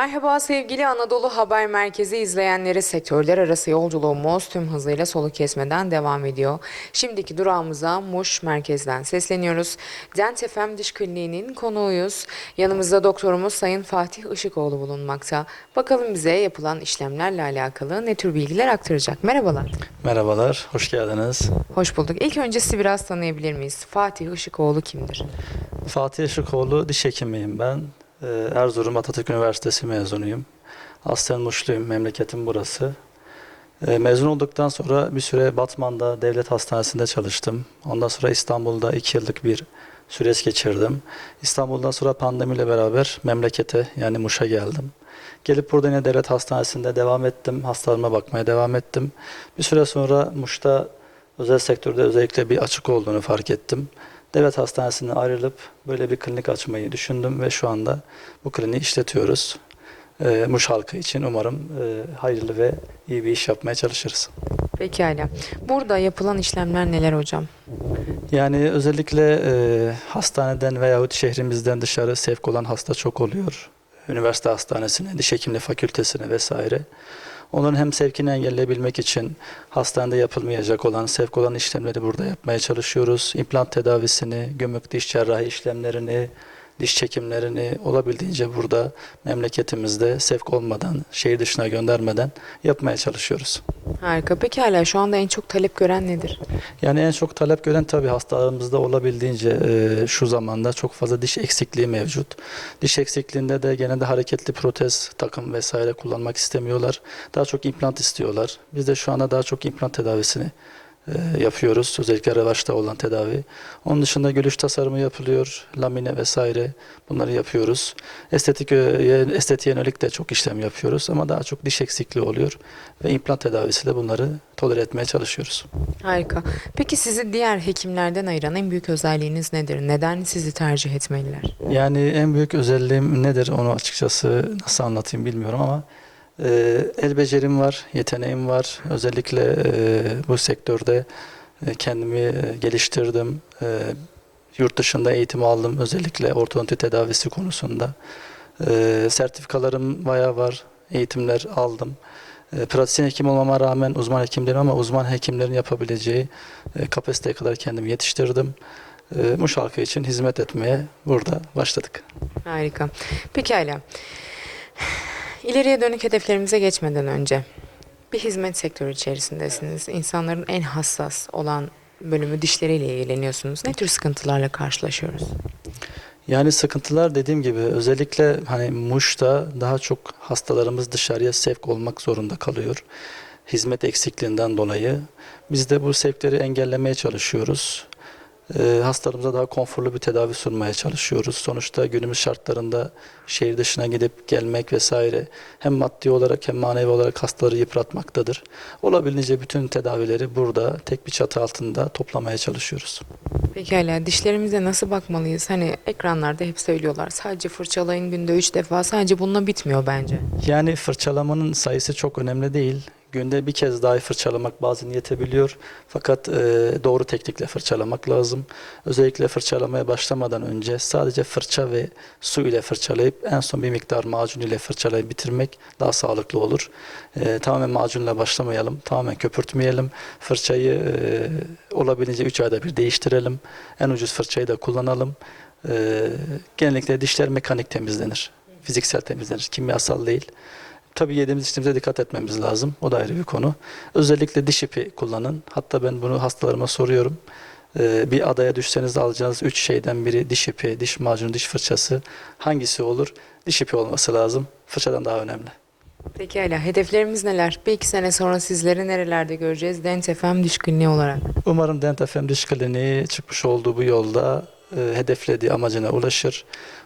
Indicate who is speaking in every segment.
Speaker 1: Merhaba sevgili Anadolu Haber Merkezi izleyenleri sektörler arası yolculuğumuz tüm hızıyla soluk kesmeden devam ediyor. Şimdiki durağımıza Muş merkezden sesleniyoruz. Dent FM Diş Kliniği'nin konuğuyuz. Yanımızda doktorumuz Sayın Fatih Işıkoğlu bulunmakta. Bakalım bize yapılan işlemlerle alakalı ne tür bilgiler aktaracak. Merhabalar.
Speaker 2: Merhabalar, hoş geldiniz.
Speaker 1: Hoş bulduk. İlk önce sizi biraz tanıyabilir miyiz? Fatih Işıkoğlu kimdir?
Speaker 2: Fatih Işıkoğlu, diş hekimiyim ben. Ee, Erzurum Atatürk Üniversitesi mezunuyum. Aslen Muşluyum, memleketim burası. Ee, Mezun olduktan sonra bir süre Batman'da devlet hastanesinde çalıştım. Ondan sonra İstanbul'da iki yıllık bir süreç geçirdim. İstanbul'dan sonra pandemiyle beraber memlekete yani Muş'a geldim. Gelip burada yine devlet hastanesinde devam ettim. Hastalarıma bakmaya devam ettim. Bir süre sonra Muş'ta özel sektörde özellikle bir açık olduğunu fark ettim. Devlet hastanesinden ayrılıp böyle bir klinik açmayı düşündüm ve şu anda bu kliniği işletiyoruz. Ee, Muş halkı için umarım e, hayırlı ve iyi bir iş yapmaya çalışırız.
Speaker 1: Pekala. Burada yapılan işlemler neler hocam?
Speaker 2: Yani özellikle e, hastaneden veyahut şehrimizden dışarı sevk olan hasta çok oluyor. Üniversite hastanesine, diş hekimliği fakültesine vesaire. Onların hem sevkini engelleyebilmek için hastanede yapılmayacak olan, sevk olan işlemleri burada yapmaya çalışıyoruz. İmplant tedavisini, gömük diş cerrahi işlemlerini, diş çekimlerini olabildiğince burada memleketimizde sevk olmadan, şehir dışına göndermeden yapmaya çalışıyoruz.
Speaker 1: Harika. Pekala. Şu anda en çok talep gören nedir?
Speaker 2: Yani en çok talep gören tabii hastalarımızda olabildiğince e, şu zamanda çok fazla diş eksikliği mevcut. Diş eksikliğinde de genelde hareketli protez, takım vesaire kullanmak istemiyorlar. Daha çok implant istiyorlar. Biz de şu anda daha çok implant tedavisini e, yapıyoruz. Özellikle revaçta olan tedavi. Onun dışında gülüş tasarımı yapılıyor. Lamine vesaire bunları yapıyoruz. Estetik e, estetiğe yönelik de çok işlem yapıyoruz ama daha çok diş eksikliği oluyor ve implant tedavisiyle bunları tolere etmeye çalışıyoruz.
Speaker 1: Harika. Peki sizi diğer hekimlerden ayıran en büyük özelliğiniz nedir? Neden sizi tercih etmeliler?
Speaker 2: Yani en büyük özelliğim nedir onu açıkçası nasıl anlatayım bilmiyorum ama e, el becerim var, yeteneğim var. Özellikle e, bu sektörde e, kendimi e, geliştirdim. E, yurt dışında eğitim aldım özellikle ortodonti tedavisi konusunda. E, sertifikalarım bayağı var, eğitimler aldım. E, pratisyen hekim olmama rağmen uzman hekim değilim ama uzman hekimlerin yapabileceği e, kapasiteye kadar kendimi yetiştirdim. E, Muş halkı için hizmet etmeye burada başladık.
Speaker 1: Harika. Pekala. İleriye dönük hedeflerimize geçmeden önce bir hizmet sektörü içerisindesiniz. İnsanların en hassas olan bölümü dişleriyle ilgileniyorsunuz. Ne tür sıkıntılarla karşılaşıyoruz?
Speaker 2: Yani sıkıntılar dediğim gibi özellikle hani Muş'ta daha çok hastalarımız dışarıya sevk olmak zorunda kalıyor. Hizmet eksikliğinden dolayı. Biz de bu sevkleri engellemeye çalışıyoruz. Ee, hastalarımıza daha konforlu bir tedavi sunmaya çalışıyoruz. Sonuçta günümüz şartlarında şehir dışına gidip gelmek vesaire hem maddi olarak hem manevi olarak hastaları yıpratmaktadır. Olabildiğince bütün tedavileri burada tek bir çatı altında toplamaya çalışıyoruz.
Speaker 1: Pekala dişlerimize nasıl bakmalıyız? Hani ekranlarda hep söylüyorlar. Sadece fırçalayın günde 3 defa. Sadece bununla bitmiyor bence.
Speaker 2: Yani fırçalamanın sayısı çok önemli değil. Günde bir kez dahi fırçalamak bazen yetebiliyor. Fakat e, doğru teknikle fırçalamak lazım. Özellikle fırçalamaya başlamadan önce sadece fırça ve su ile fırçalayıp en son bir miktar macun ile fırçalayıp bitirmek daha sağlıklı olur. E, tamamen macunla başlamayalım. Tamamen köpürtmeyelim. Fırçayı e, olabildiğince 3 ayda bir değiştirelim. En ucuz fırçayı da kullanalım. E, genellikle dişler mekanik temizlenir. Fiziksel temizlenir. Kimyasal değil. Tabii yediğimiz içtiğimize dikkat etmemiz lazım. O da ayrı bir konu. Özellikle diş ipi kullanın. Hatta ben bunu hastalarıma soruyorum. Ee, bir adaya düşseniz alacağınız üç şeyden biri diş ipi, diş macunu, diş fırçası. Hangisi olur? Diş ipi olması lazım. Fırçadan daha önemli.
Speaker 1: Pekala hedeflerimiz neler? Bir iki sene sonra sizleri nerelerde göreceğiz? Dent FM Diş Kliniği olarak.
Speaker 2: Umarım Dent FM Diş Kliniği çıkmış olduğu bu yolda hedeflediği amacına ulaşır.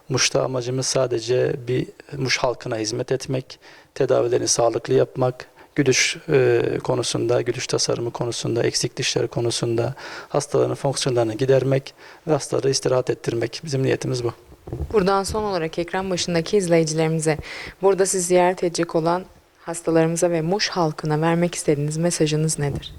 Speaker 2: Muş'ta amacımız sadece bir Muş halkına hizmet etmek, tedavilerini sağlıklı yapmak, gülüş e, konusunda, gülüş tasarımı konusunda, eksik dişleri konusunda hastaların fonksiyonlarını gidermek ve hastaları istirahat ettirmek. Bizim niyetimiz bu.
Speaker 1: Buradan son olarak ekran başındaki izleyicilerimize burada sizi ziyaret edecek olan hastalarımıza ve Muş halkına vermek istediğiniz mesajınız nedir?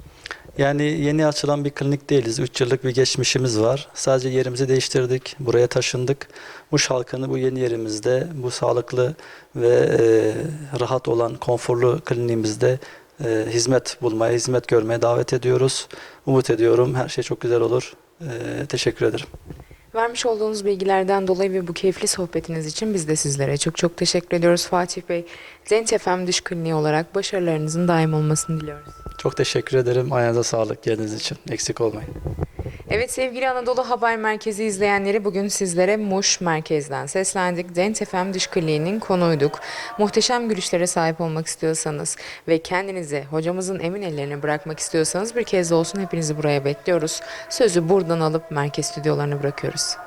Speaker 2: Yani yeni açılan bir klinik değiliz. 3 yıllık bir geçmişimiz var. Sadece yerimizi değiştirdik. Buraya taşındık. Muş halkını bu yeni yerimizde, bu sağlıklı ve e, rahat olan, konforlu kliniğimizde e, hizmet bulmaya, hizmet görmeye davet ediyoruz. Umut ediyorum her şey çok güzel olur. E, teşekkür ederim.
Speaker 1: Vermiş olduğunuz bilgilerden dolayı ve bu keyifli sohbetiniz için biz de sizlere çok çok teşekkür ediyoruz Fatih Bey. Zenit FM Dış Kliniği olarak başarılarınızın daim olmasını diliyoruz.
Speaker 2: Çok teşekkür ederim. Ayağınıza sağlık geldiğiniz için. Eksik olmayın.
Speaker 1: Evet sevgili Anadolu Haber Merkezi izleyenleri bugün sizlere Muş merkezden seslendik. Zenit FM Dış Kliniği'nin konuyduk. Muhteşem gülüşlere sahip olmak istiyorsanız ve kendinizi hocamızın emin ellerine bırakmak istiyorsanız bir kez de olsun hepinizi buraya bekliyoruz. Sözü buradan alıp merkez stüdyolarına bırakıyoruz.